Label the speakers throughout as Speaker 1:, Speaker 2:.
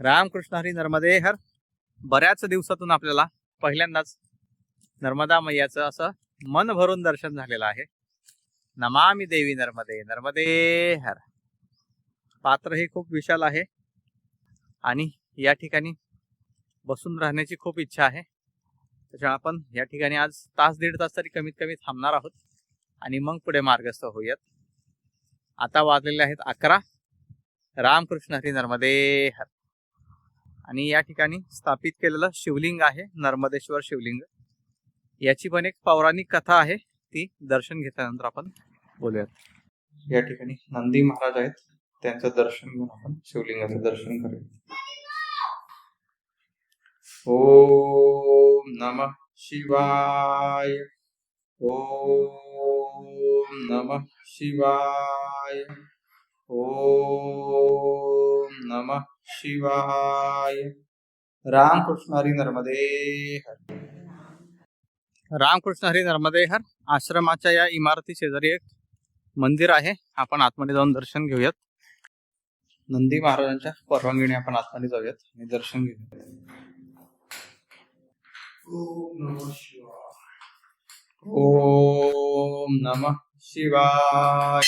Speaker 1: रामकृष्ण हरी नर्मदे हर. बऱ्याच दिवसातून आपल्याला पहिल्यांदाच नर्मदा मैयाचं असं मन भरून दर्शन झालेलं आहे. नमामी देवी नर्मदे नर्मदे हर. पात्र हे खूप विशाल आहे. आणि या ठिकाणी बसून राहण्याची खूप इच्छा आहे. त्याच्यामुळे आपण या ठिकाणी आज तास दीड तास तरी कमीत कमी थांबणार आहोत. आणि मग पुढे मार्गस्थ होऊयात. आता वाजलेले आहेत अकरा. रामकृष्ण हरी नर्मदे हर. आणि या ठिकाणी स्थापित केलेलं शिवलिंग आहे नर्मदेश्वर शिवलिंग. याची पण एक पौराणिक कथा आहे ती दर्शन घेतल्यानंतर आपण बोलूयात. या ठिकाणी नंदी महाराज आहेत त्यांचं दर्शन घेऊन आपण शिवलिंगाचं दर्शन करूया ओम नम शिवाय ओम नम शिवाय ओम नम शिवाय. रामकृष्ण हरी नर्मदे हर. रामकृष्ण हरी नर्मदे हर. आश्रमाच्या या इमारती शेजारी एक मंदिर आहे. आपण आतमध्ये जाऊन दर्शन घेऊयात. नंदी महाराजांच्या परवानगीने आपण आतमध्ये जाऊयात आणि दर्शन घेऊयात. ओम नमः शिवाय.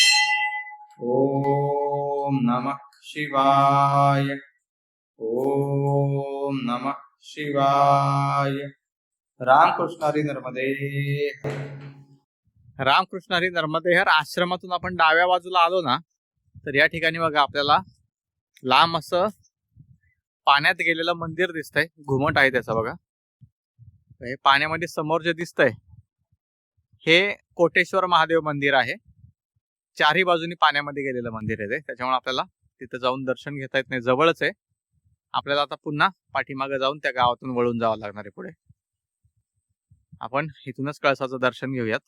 Speaker 1: ओम नमः शिवाय. ओम नमः शिवाय। रामकृष्ण हरी नर्मदे रामकृष्ण हरी नर्मदे हर आश्रमातून आपण डाव्या बाजूला आलो ना तर या ठिकाणी बघा आपल्याला लांब असं पाण्यात गेलेलं मंदिर दिसतंय घुमट आहे त्याचा बघा. हे पाण्यामध्ये समोर जे दिसतंय हे कोटेश्वर महादेव मंदिर आहे. चारही बाजूनी पाण्यामध्ये गेलेलं मंदिर आहे ते. त्याच्यामुळे आपल्याला तिथं जाऊन दर्शन घेता येत नाही. जवळच आहे. आपल्याला आता पुन्हा पाठीमागे जाऊन त्या गावातून वळून जावं लागणार आहे पुढे. आपण इथूनच कळसाचं दर्शन घेऊयात.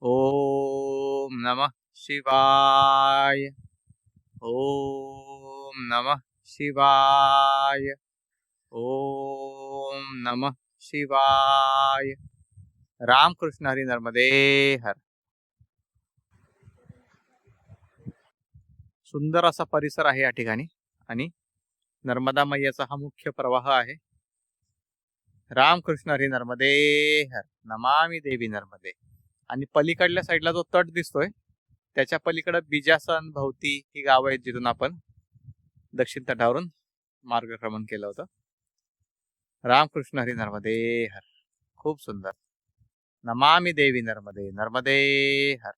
Speaker 1: ओम नम शिवाय. ओम नम शिवाय. ओम नम शिवाय. रामकृष्ण हरी नर्मदे हर. सुंदर असा परिसर आहे या ठिकाणी आणि नर्मदा मैयाचा हा मुख्य प्रवाह आहे. रामकृष्ण हरी नर्मदे हर नमामी देवी नर्मदे. आणि पलीकडल्या साईडला जो तट दिसतोय त्याच्या पलीकडे बिजासन भवती ही गावं आहेत जिथून आपण दक्षिण तटावरून मार्गक्रमण केलं होतं. रामकृष्ण हरी नर्मदे हर खूप सुंदर. नमामि देवी नर्मदे नर्मदे हर.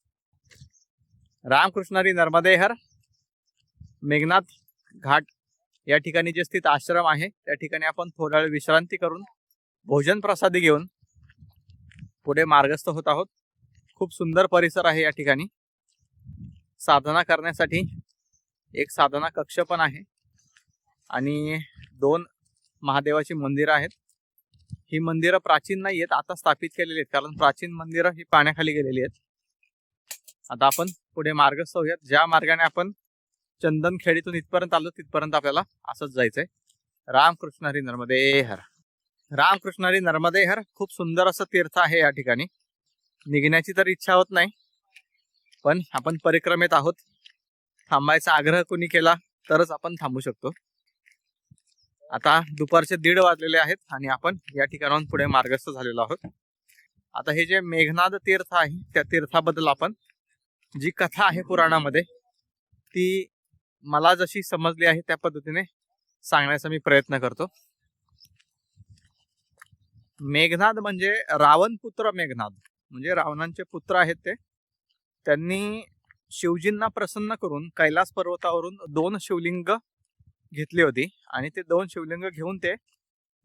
Speaker 1: रामकृष्ण हरी नर्मदे हर मेघनाथ घाट या ठिकाणी जे स्थित आश्रम आहे त्या ठिकाणी आपण थोडा वेळ विश्रांती करून भोजन प्रसादी घेऊन पुढे मार्गस्थ होत आहोत. खूप सुंदर परिसर आहे या ठिकाणी. साधना करण्यासाठी एक साधना कक्ष पण आहे आणि दोन महादेवाची मंदिरं आहेत. ही मंदिरं प्राचीन नाही आहेत आता स्थापित केलेली आहेत कारण प्राचीन मंदिरं ही पाण्याखाली गेलेली आहेत. आता आपण पुढे मार्गस्थ होऊयात. ज्या मार्गाने आपण चंदन खेडीतून इथपर्यंत आलो तिथपर्यंत आपल्याला असंच जायचंय. रामकृष्ण हरी नर्मदे हर. रामकृष्ण हरी नर्मदे हर खूप सुंदर असं तीर्थ आहे या ठिकाणी. निघण्याची तर इच्छा होत नाही पण आपण परिक्रमेत आहोत. थांबायचा आग्रह कोणी केला तरच आपण थांबू शकतो. आता दुपारचे दीड वाजलेले आहेत आणि आपण या ठिकाणाहून पुढे मार्गस्थ झालेलो आहोत. आता हे जे मेघनाद तीर्थ आहे त्या तीर्थाबद्दल आपण जी कथा आहे पुराणामध्ये ती मला जशी समजली आहे त्या पद्धतीने सांगण्याचा मी प्रयत्न करतो. मेघनाद म्हणजे रावण पुत्र मेघनाद. म्हणजे रावणांचे पुत्र आहेत ते. त्यांनी शिवजींना प्रसन्न करून कैलास पर्वतावरून दोन शिवलिंग घेतली होती. आणि ते दोन शिवलिंग घेऊन ते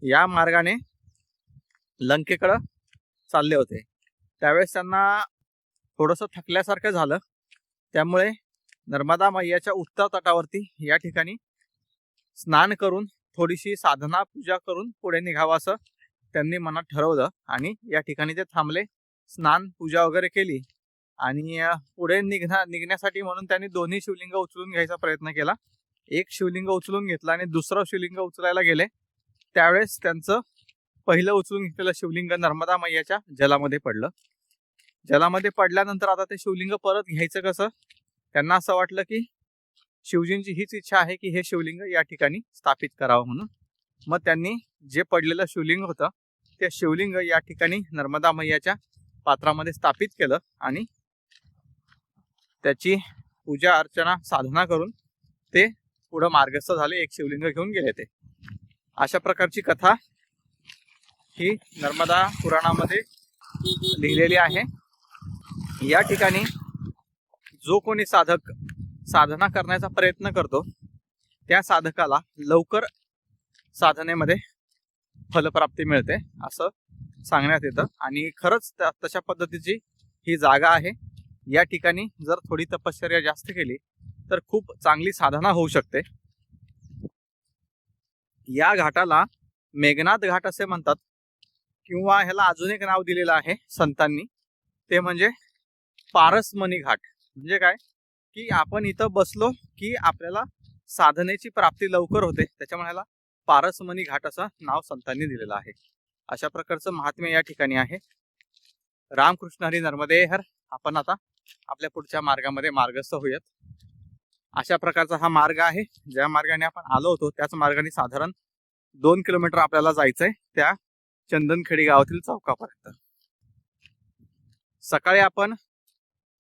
Speaker 1: या मार्गाने लंकेकडं चालले होते. त्यावेळेस त्यांना थोडंसं थकल्यासारखं झालं. त्यामुळे नर्मदा मैयाच्या उत्तर तटावरती या ठिकाणी स्नान करून थोडीशी साधना पूजा करून पुढे निघावं असं त्यांनी मनात ठरवलं आणि या ठिकाणी ते थांबले स्नान पूजा वगैरे केली आणि पुढे निघण्या निघण्यासाठी म्हणून त्यांनी दोन्ही शिवलिंग उचलून घ्यायचा प्रयत्न केला. एक शिवलिंग उचलून घेतला आणि दुसरं शिवलिंग उचलायला गेले. त्यावेळेस त्यांचं पहिलं उचलून घेतलेलं शिवलिंग नर्मदा मैयाच्या जलामध्ये पडलं. जलामध्ये पडल्यानंतर आता ते शिवलिंग परत घ्यायचं कसं? त्यांना असं वाटलं की शिवजींची हीच इच्छा आहे की हे शिवलिंग या ठिकाणी स्थापित करावं म्हणून. मग त्यांनी जे पडलेलं शिवलिंग होतं ते शिवलिंग या ठिकाणी नर्मदा मैयाच्या पात्रामध्ये स्थापित केलं आणि त्याची पूजा अर्चना साधना करून ते पुढं मार्गस्थ झाले एक शिवलिंग घेऊन गेले ते. अशा प्रकारची कथा ही नर्मदा पुराणामध्ये लिहिलेली आहे. या ठिकाणी जो कोणी साधक साधना करण्याचा प्रयत्न करतो त्या साधकाला लवकर साधनेमध्ये फलप्राप्ती मिळते असं सांगण्यात येतं. आणि खरंच त्या- तशा पद्धतीची ही जागा आहे. या ठिकाणी जर थोडी तपश्चर्या जास्त केली तर खूप चांगली साधना होऊ शकते. या घाटाला मेघनाथ घाट असे म्हणतात. किंवा ह्याला अजून एक नाव दिलेलं आहे संतांनी. ते म्हणजे पारसमणी घाट. म्हणजे काय? की आपण इथं बसलो की आपल्याला साधनेची प्राप्ती लवकर होते. त्याच्यामुळे ह्याला पारसमणी घाट असं नाव संतांनी दिलेलं आहे. अशा प्रकारचं महात्म्य या ठिकाणी आहे. रामकृष्ण हरी नर्मदे हर आपण आता आपल्या पुढच्या मार्गामध्ये मार्गस्थ होऊयात. अशा प्रकारचा हा मार्ग आहे. ज्या मार्गाने आपण आलो होतो त्याच मार्गाने साधारण दोन किलोमीटर आपल्याला जायचंय त्या चंदनखेडी गावातील चौकापर्यंत. सकाळी आपण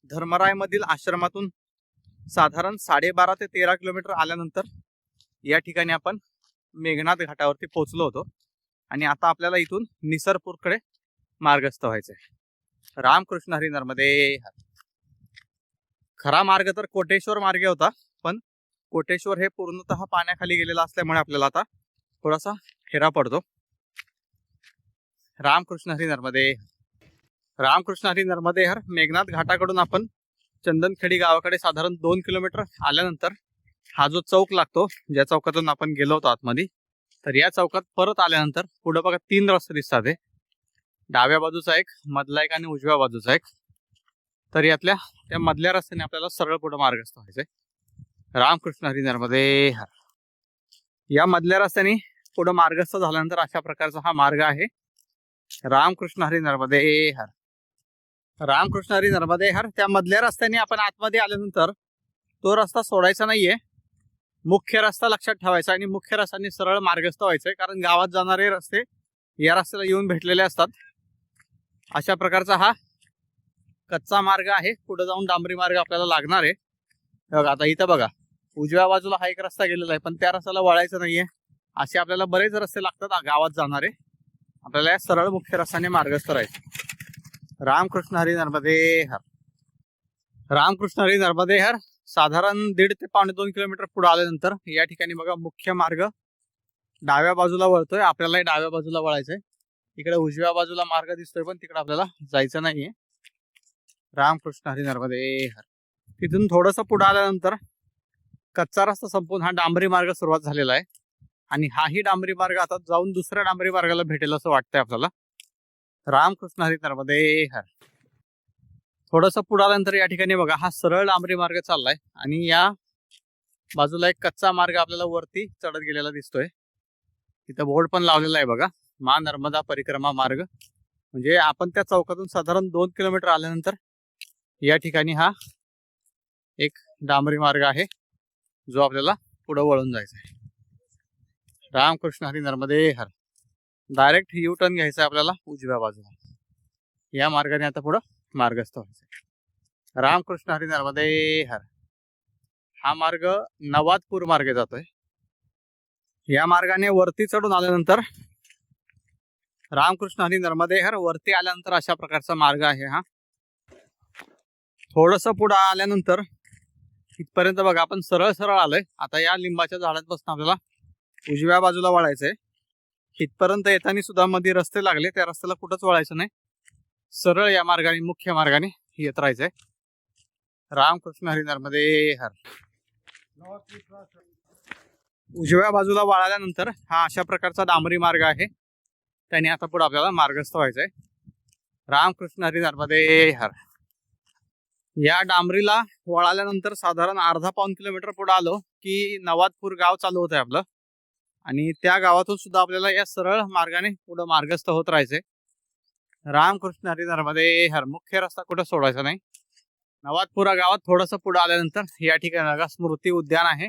Speaker 1: धर्मरायमधील आश्रमातून साधारण साडेबारा ते तेरा किलोमीटर आल्यानंतर या ठिकाणी आपण मेघनाथ घाटावरती पोहोचलो होतो. आणि आता आपल्याला इथून निसरपूरकडे मार्गस्थ व्हायचंय. रामकृष्ण हरी नर्मदे खरा मार्ग तर कोटेश्वर मार्गे होता पण कोटेश्वर हे पूर्णतः पाण्याखाली गेलेलं असल्यामुळे आपल्याला आता थोडासा फेरा पडतो. रामकृष्ण हरी नर्मदे रामकृष्ण हरी नर्मदे हर मेघनाथ घाटाकडून आपण चंदनखेडी गावाकडे साधारण दोन किलोमीटर आल्यानंतर हा जो चौक लागतो ज्या चौकातून आपण गेलो होतो आतमध्ये तर या चौकात परत आल्यानंतर पुढे बघा तीन रस्ते दिसतात हे. डाव्या बाजूचा एक मधला एक आणि उजव्या बाजूचा एक. तर यातल्या त्या मधल्या रस्त्याने आपल्याला सरळ पुढे मार्गस्थ व्हायचंय. रामकृष्ण हरी नर्मदे हर या मधल्या रस्त्याने पुढे मार्गस्थ झाल्यानंतर अशा प्रकारचा हा मार्ग आहे. रामकृष्ण हरी नर्मदे हर रामकृष्ण हरी नर्मदे हर त्या मधल्या रस्त्याने आपण आतमध्ये आल्यानंतर तो रस्ता सोडायचा नाहीये. मुख्य रस्ता लक्षात ठेवायचा आणि मुख्य रस्त्याने सरळ मार्गस्थ व्हायचंय. कारण गावात जाणारे रस्ते या रस्त्याला येऊन भेटलेले असतात. अशा प्रकारचा हा कच्चा मार्ग आहे. पुढे जाऊन डांबरी मार्ग आपल्याला लागणार आहे. बघा आता इथं बघा. उजव्या बाजूला हा एक रस्ता गेलेला आहे पण त्या रस्त्याला वळायचं नाहीये. असे आपल्याला बरेच रस्ते लागतात गावात जाणारे. आपल्याला या सरळ मुख्य रस्त्याने मार्गस्थ राहायचं. रामकृष्ण हरी नर्मदे हर. रामकृष्ण हरी नर्मदे हर. साधारण दीड ते पावणे दोन किलोमीटर पुढे आल्यानंतर या ठिकाणी बघा मुख्य मार्ग डाव्या बाजूला वळतोय. आपल्याला डाव्या बाजूला वळायचंय. इकडे उजव्या बाजूला मार्ग दिसतोय पण तिकडे आपल्याला जायचं नाहीये. रामकृष्ण हरी नर्मदे हर. तिथून थोडस पुढे आल्यानंतर कच्चा रस्ता संपून हा डांबरी मार्ग सुरुवात झालेला आहे. आणि हाही डांबरी मार्ग आता जाऊन दुसऱ्या डांबरी मार्गाला भेटेल असं वाटतंय आपल्याला. रामकृष्ण हरी नर्मदे हर. थोडस पुढे आल्यानंतर या ठिकाणी बघा हा सरळ डांबरी मार्ग चाललाय आणि या बाजूला एक कच्चा मार्ग आपल्याला वरती चढत गेलेला दिसतोय. तिथं बोर्ड पण लावलेला आहे बघा मा नर्मदा परिक्रमा मार्ग. म्हणजे आपण त्या चौकातून साधारण दोन किलोमीटर आल्यानंतर या ठिकाणी हा एक डांबरी मार्ग आहे जो आपल्याला पुढं वळून जायचा आहे Ramkrishna Hari Narmade Har. Direct U turn घ्यायचा आहे आपल्याला उजव्या बाजूला. या मार्गाने आता पुढं मार्गस्थ व्हायचं रामकृष्ण हरी नर्मदे हर. हा मार्ग नवादपूर मार्गे जातोय. या मार्गाने वरती चढून आल्यानंतर रामकृष्ण हरी नर्मदे हर वरती आल्यानंतर अशा प्रकारचा मार्ग आहे हा. थोडस पुढं आल्यानंतर इथपर्यंत बघा आपण सरळ सरळ आलोय. आता या लिंबाच्या झाडांपासून आपल्याला उजव्या बाजूला वळायचंय. इथपर्यंत येताना सुद्धा मध्ये रस्ते लागले. त्या रस्त्याला कुठंच वळायचं नाही. सरळ या मार्गाने मुख्य मार्गाने येत राहायचंय. रामकृष्ण हरी मध्ये हर. उजव्या बाजूला वळाल्यानंतर हा अशा प्रकारचा डांबरी मार्ग आहे. त्याने आता पुढे आपल्याला मार्गस्थ व्हायचंय. रामकृष्ण हरी नर्मदे हर. या डांबरीला वळाल्यानंतर साधारण अर्धा पाऊन किलोमीटर पुढे आलो की नवादपूर गाव चालू होत आहे आपलं. आणि त्या गावातून सुद्धा आपल्याला या सरळ मार्गाने पुढे मार्गस्थ होत राहायचंय. रामकृष्ण हरी हर मुख्य रस्ता कुठं सोडायचा नाही. नवादपुरा गावात थोडंसं पुढे आल्यानंतर या ठिकाणी स्मृती उद्यान आहे.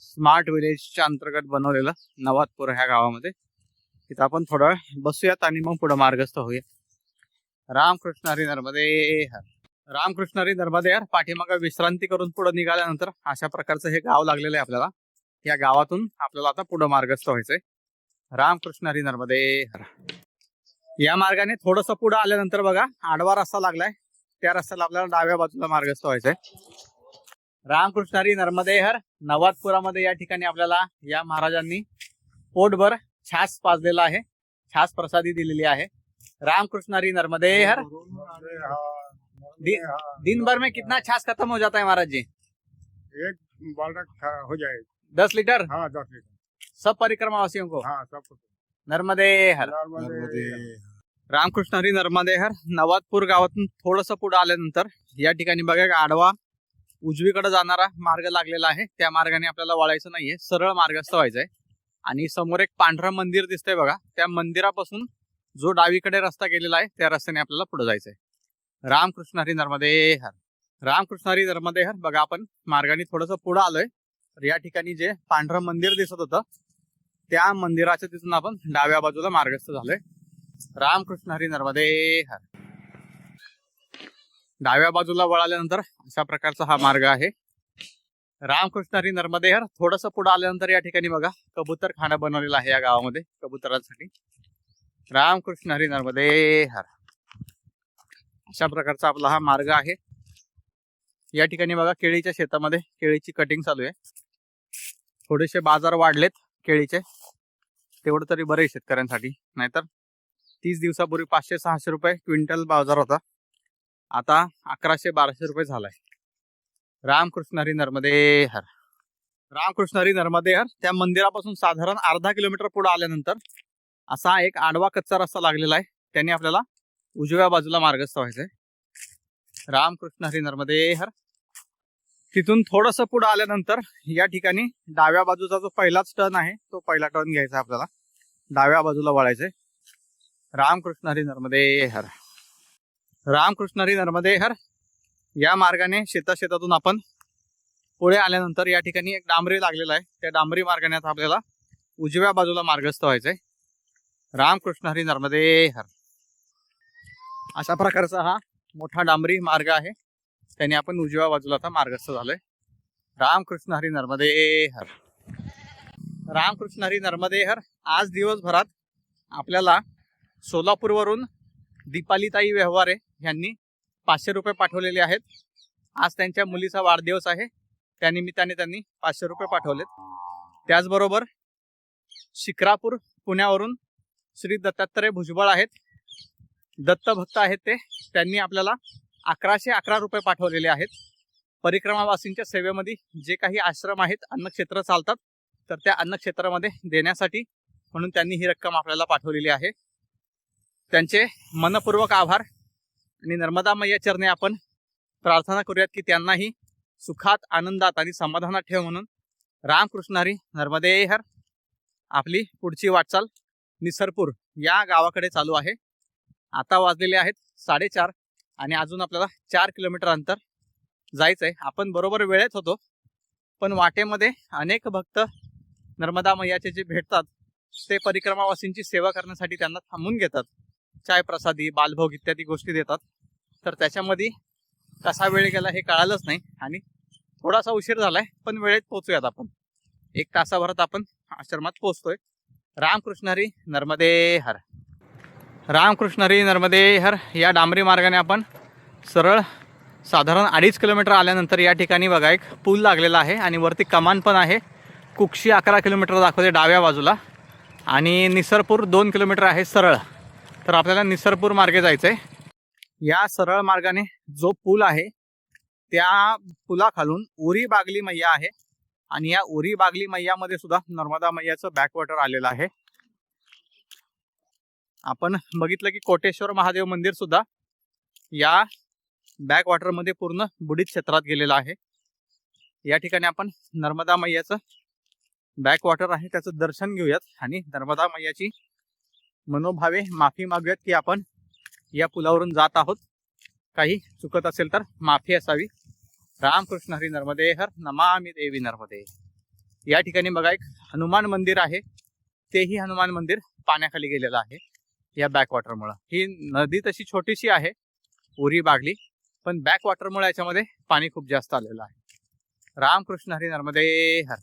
Speaker 1: स्मार्ट विलेजच्या अंतर्गत बनवलेलं नवादपुरा ह्या गावामध्ये. तिथं आपण थोडा वेळ बसूयात आणि मग पुढे मार्गस्थ होऊया. रामकृष्ण हरी नर्मदे हर. रामकृष्ण हरी नर्मदे हर पाठीमागं विश्रांती करून पुढे निघाल्यानंतर अशा प्रकारचं हे गाव लागलेलं आहे आपल्याला. या गावातून आपल्याला आता पुढे मार्गस्थ व्हायचंय. रामकृष्ण हरी नर्मदे हर या मार्गाने थोडस पुढे आल्यानंतर बघा आडवा रस्ता लागलाय. त्या रस्त्याला आपल्याला डाव्या बाजूला मार्गस्थ व्हायचंय. रामकृष्ण हरी नर्मदे हर नवादपुरामध्ये या ठिकाणी आपल्याला या महाराजांनी पोटभर छास पाजलेला आहे. छास प्रसादी दिलेली आहे. रामकृष्ण हरी नर्मदे हर दि- दिन भर में कितना छास खत्म हो जाता है महाराज जी?
Speaker 2: एक बालक हो जाए
Speaker 1: दस लीटर?
Speaker 2: हाँ दस लीटर।
Speaker 1: सब परिक्रमा वासियों को?
Speaker 2: हाँ सब कुछ
Speaker 1: नर्मदे हर रामकृष्ण हरी नर्मदे हर नवादपूर गावातून थोडस पुढे आल्यानंतर या ठिकाणी बघा एक आडवा उजवीकडे जाणारा मार्ग लागलेला आहे. त्या मार्गाने आपल्याला वळायचं नाहीये. सरळ मार्गस्थ व्हायचंय. आणि समोर एक पांढरं मंदिर दिसतंय बघा. त्या मंदिरापासून जो डावीकडे रस्ता गेलेला आहे त्या रस्त्याने आपल्याला पुढे जायचंय. रामकृष्ण हरी नर्मदे हर रामकृष्ण हरी नर्मदे हर बघा आपण मार्गाने थोडस पुढे आलोय. तर या ठिकाणी जे पांढरं मंदिर दिसत होतं त्या मंदिराच्या तिथून आपण डाव्या बाजूला मार्गस्थ झालोय. रामकृष्ण हरी नर्मदे हर. डाव्या बाजूला वळाल्यानंतर अशा प्रकारचा हा मार्ग आहे. रामकृष्ण हरी नर्मदे हर. थोडस पुढे आल्यानंतर या ठिकाणी बघा कबूतर खाणं बनवलेलं आहे या गावामध्ये कबुतरांसाठी. रामकृष्ण हरी नर्मदे हर. अशा प्रकारचा आपला हा मार्ग आहे. या ठिकाणी बघा केळीच्या शेतामध्ये केळीची कटिंग चालू आहे. थोडेसे बाजार वाढलेत केळीचे. तेवढं तरी बरे आहे शेतकऱ्यांसाठी. नाहीतर तीस दिवसापूर्वी पाचशे सहाशे रुपये क्विंटल बाजार होता. आता अकराशे बाराशे रुपये झालाय. रामकृष्ण हरी नर्मदे हर. रामकृष्ण हरी नर्मदे हर. त्या मंदिरापासून साधारण अर्धा किलोमीटर पुढे आल्यानंतर असा एक आडवा कच्चा रस्ता लागलेला आहे. त्याने आपल्याला उजव्या बाजूला मार्गस्थ व्हायचंय. रामकृष्ण हरी नर्मदे हर. तिथून थोडस पुढे आल्यानंतर या ठिकाणी डाव्या बाजूचा जो पहिलाच टर्न आहे तो पहिला टर्न घ्यायचा आपल्याला. डाव्या बाजूला वळायचंय. रामकृष्ण हरी नर्मदे हर. रामकृष्ण हरी नर्मदे हर. या मार्गाने शेता शेतातून आपण पुढे आल्यानंतर या ठिकाणी एक डांबरी लागलेला आहे. त्या डांबरी मार्गाने आता आपल्याला उजव्या बाजूला मार्गस्थ व्हायचंय. रामकृष्ण हरी नर्मदे हर. अशा प्रकारचा हा मोठा डांबरी मार्ग आहे. त्याने आपण उजव्या बाजूला आता मार्गस्थ झालोय. रामकृष्ण हरी नर्मदे हर. रामकृष्ण हरी नर्मदे हर. आज दिवसभरात आपल्याला सोलापूरवरून दीपालीताई व्यवहारे यांनी पाचशे रुपये पाठवलेले आहेत. आज त्यांच्या मुलीचा वाढदिवस आहे. त्यानिमित्ताने त्यांनी पाचशे रुपये पाठवलेत. त्याचबरोबर शिक्रापूर पुण्यावरून श्री दत्तात्रय भुजबळ आहेत. दत्तभक्त आहेत ते. त्यांनी आपल्याला अकराशे अकरा रुपये पाठवलेले आहेत. परिक्रमावासींच्या सेवेमध्ये जे काही आश्रम आहेत अन्नक्षेत्र चालतात तर त्या अन्नक्षेत्रामध्ये देण्यासाठी म्हणून त्यांनी ही रक्कम आपल्याला पाठवलेली आहे. त्यांचे मनपूर्वक आभार आणि नर्मदा मैया चरणे आपण प्रार्थना करूयात की त्यांनाही सुखात आनंदात आणि समाधानात ठेव म्हणून रामकृष्णारी नर्मदे हर. आपली पुढची वाटचाल निसरपूर या गावाकडे चालू आहे. आता वाजलेले आहेत साडेचार. आणि अजून आपल्याला चार किलोमीटर अंतर जायचंय. आपण बरोबर वेळेत होतो पण वाटेमध्ये अनेक भक्त नर्मदा मैयाचे जे भेटतात ते परिक्रमावासींची सेवा करण्यासाठी त्यांना थांबून घेतात. चाय प्रसादी बालभोग इत्यादी गोष्टी देतात. तर त्याच्यामध्ये कसा वेळ गेला हे कळालंच नाही आणि थोडासा उशीर झालाय पण वेळेत पोहोचूयात आपण. एक तासाभरात आपण आश्रमात पोहोचतोय. रामकृष्ण हरी नर्मदे हर. रामकृष्ण हरी नर्मदे हर या डांबरी मार्गाने आपण सरळ साधारण अडीच किलोमीटर आल्यानंतर या ठिकाणी बघा एक पूल लागलेला आहे आणि वरती कमान पण आहे. कुक्षी अकरा किलोमीटर दाखवते डाव्या बाजूला. आणि निसरपूर दोन किलोमीटर आहे सरळ. तर आपल्याला निसरपूर मार्गे जायचं आहे या सरळ मार्गाने जो पूल आहे त्या पुलाखालून उरी बागली मैया आहे. आणि या उरी बागली मैयामध्ये सुद्धा नर्मदा मैयाचं बॅकवॉटर आलेलं आहे. आपण बघितलं की कोटेश्वर महादेव मंदिर सुद्धा या बॅक वॉटरमध्ये पूर्ण बुडीत क्षेत्रात गेलेलं आहे. या ठिकाणी आपण नर्मदा मैयाचं बॅक वॉटर आहे त्याचं दर्शन घेऊयात. आणि नर्मदा मैयाची मनोभावे माफी मागूयात की आपण या पुलावरून जात आहोत. काही चुकत असेल तर माफी असावी. रामकृष्ण हरी नर्मदे हर नमामि देवी नर्मदे. या ठिकाणी बघा एक हनुमान मंदिर आहे. तेही हनुमान मंदिर पाण्याखाली गेलेलं आहे. या बॅकवॉटरमुळं ही नदी तशी छोटीशी आहे उरी बागली पण बॅकवॉटरमुळे याच्यामध्ये पाणी खूप जास्त आलेलं आहे. रामकृष्ण हरी नर्मदे हर.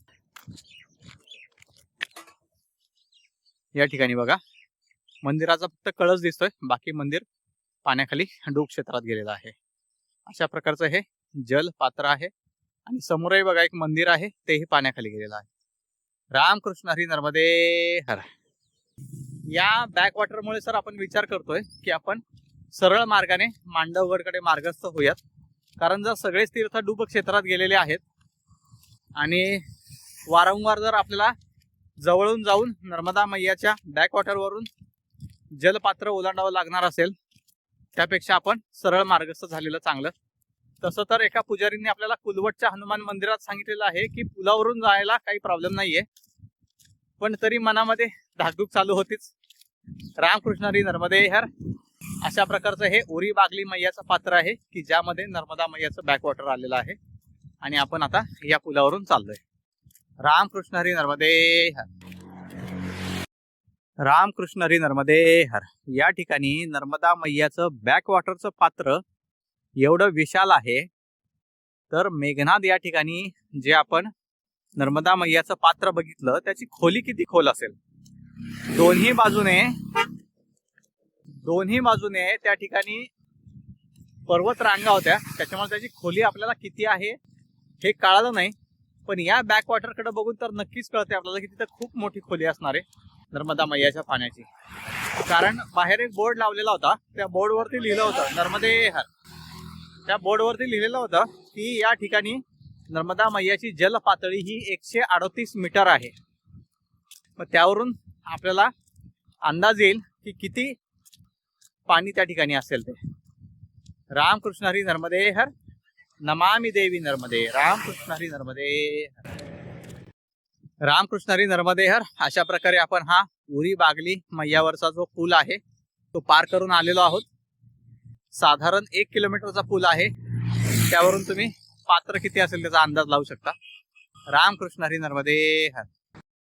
Speaker 1: या ठिकाणी बघा मंदिराचा फक्त कळस दिसतोय बाकी मंदिर पाण्याखाली डूब क्षेत्रात गेलेलं आहे. अशा प्रकारचं हे जल पात्र आहे आणि समोरही बघा एक मंदिर आहे तेही पाण्याखाली गेलेलं आहे. रामकृष्ण हरी नर्मदे हर. या बॅकवॉटरमुळे सर आपण विचार करतोय की आपण सरळ मार्गाने मांडवगडकडे मार्गस्थ होऊयात. कारण जर सगळेच तीर्थ डूब क्षेत्रात गेलेले आहेत आणि वारंवार जर आपल्याला जवळून जाऊन नर्मदा मैयाच्या बॅकवॉटरवरून जलपात्र ओलांडावं लागणार असेल त्यापेक्षा आपण सरळ मार्गस्थ झालेलं चांगलं. तसं तर एका पुजारींनी आपल्याला कुलवटच्या हनुमान मंदिरात सांगितलेलं आहे की पुलावरून जायला काही प्रॉब्लेम नाहीये. पण तरी मनामध्ये धाकधूक चालू होतीच. रामकृष्ण हरी नर्मदे हर. अशा प्रकारचं हे उरी बागली मैयाचं पात्र आहे की ज्यामध्ये नर्मदा मैयाचं बॅकवॉटर आलेलं आहे. आणि आपण आता या पुलावरून चाललोय. रामकृष्ण हरी नर्मदे हर. रामकृष्ण हरी नर्मदे हर. या ठिकाणी नर्मदा मैयाचं बॅकवॉटरचं पात्र एवढं विशाल आहे. तर मेघनाद या ठिकाणी जे आपण नर्मदा मैयाचं पात्र बघितलं त्याची खोली किती खोल असेल? दोन्ही बाजूने दोन्ही बाजूने त्या ठिकाणी पर्वत रांगा होत्या. त्याच्यामुळे त्याची खोली आपल्याला किती आहे हे कळालं नाही. पण या बॅकवॉटरकडे बघून तर नक्कीच कळते आपल्याला की तिथं खूप मोठी खोली असणार आहे नर्मदा मैयाच्या पाण्याची. कारण बाहेर एक बोर्ड लावलेला होता. त्या बोर्डवरती लिहिलं होतं नर्मदे हर. त्या बोर्डवरती लिहिलेलं होतं की या ठिकाणी नर्मदा मैयाची जल पातळी ही एकशे अडतीस मीटर आहे. मग त्यावरून आपल्याला अंदाज येईल की किती पाणी त्या ठिकाणी असेल ते. रामकृष्ण हरी नर्मदे हर नमामी देवी नर्मदे रामकृष्ण हरी नर्मदे रामकृष्ण हरी नर्मदे हर अशा प्रकारे आपण हा उरी बागली मैयावरचा जो पूल आहे तो पार करून आलेलो आहोत. साधारण एक किलोमीटरचा पूल आहे. त्यावरून तुम्ही पात्र किती असेल त्याचा अंदाज लावू शकता. रामकृष्ण हरी नर्मदे हर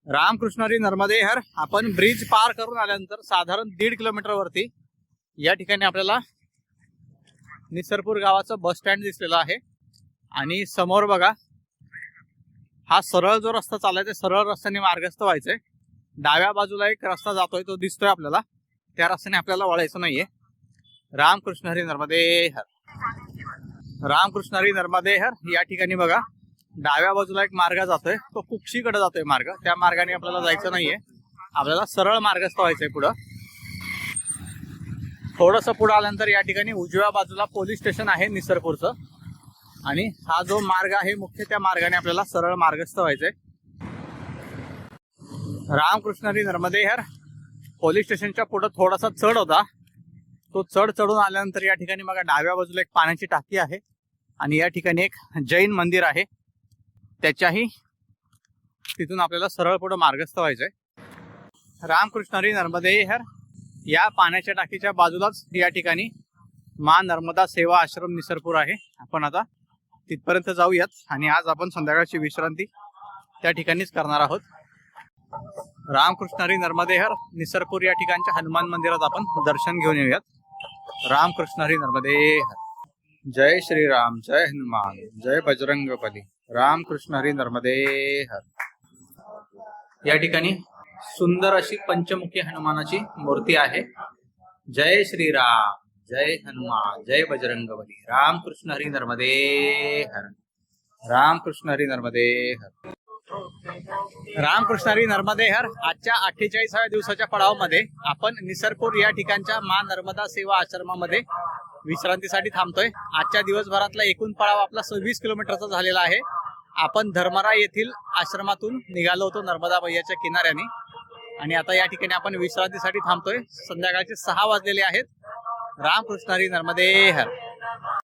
Speaker 1: रामकृष्णारी नर्मदे हर. आपण ब्रिज पार करून आल्यानंतर साधारण दीड किलोमीटर वरती या ठिकाणी आपल्याला निसरपूर गावाचं बस स्टँड दिसलेलं आहे. आणि समोर बघा हा सरळ जो रस्ता चाललाय ते सरळ रस्त्याने मार्गस्थ व्हायचंय. डाव्या बाजूला एक रस्ता जातोय तो दिसतोय आपल्याला. त्या रस्त्याने आपल्याला वळायचं नाहीये. रामकृष्ण हरी नर्मदे हर. रामकृष्ण हरी नर्मदे हर. या ठिकाणी बघा डाव्या बाजूला एक मार्ग जातोय. तो कुक्षीकडे जातोय मार्ग. त्या मार्गाने आपल्याला जायचं नाहीये. आपल्याला सरळ मार्गस्थ व्हायचंय पुढं. थोडस पुढं आल्यानंतर या ठिकाणी उजव्या बाजूला पोलीस स्टेशन आहे निसरपूरचं. आणि हा जो मार्ग आहे मुख्य त्या मार्गाने आपल्याला सरळ मार्गस्थ व्हायचंय. रामकृष्णरी नर्मदेहर पोलीस स्टेशनच्या पुढं थोडासा चढ होता. तो चढ चढून आल्यानंतर या ठिकाणी मग डाव्या बाजूला एक पाण्याची टाकी आहे. आणि या ठिकाणी एक जैन मंदिर आहे. त्याच्याही तिथून आपल्याला सरळ पुढे मार्गस्थ व्हायचंय. रामकृष्ण हरी नर्मदेहर या पाण्याच्या टाकीच्या बाजूलाच या ठिकाणी मा नर्मदा सेवा आश्रम निसरपूर आहे. आपण आता तिथपर्यंत जाऊयात आणि आज आपण संध्याकाळची विश्रांती त्या ठिकाणीच करणार आहोत. रामकृष्ण हरी नर्मदेहर निसरपूर या ठिकाणच्या हनुमान मंदिरात आपण दर्शन घेऊन येऊयात. रामकृष्णरी नर्मदेहर जय श्रीराम जय हनुमान जय बजरंगबली. रामकृष्ण हरी नर्मदे हर. या ठिकाणी सुंदर अशी पंचमुखी हनुमानाची मूर्ती आहे. जय श्रीराम जय हनुमान जय बजरंग बली रामकृष्ण हरी नर्मदे हर. रामकृष्ण हरी नर्मदे हर. रामकृष्ण हरी नर्मदे हर. आजच्या अठ्ठेचाळीसाव्या दिवसाच्या पडावामध्ये आपण निसरपूर या ठिकाणच्या मा नर्मदा सेवा आश्रमामध्ये विश्रांतीसाठी थांबतोय. आजच्या दिवसभरातला एकूण पळाव आपला सव्वीस किलोमीटरचा झालेला आहे. आपण धर्मरा येथील आश्रमातून निघालो होतो नर्मदा भैयाच्या किनाऱ्याने. आणि आता या ठिकाणी आपण विश्रांतीसाठी थांबतोय. संध्याकाळचे सहा वाजलेले आहेत. रामकृष्ण हरी नर्मदे हर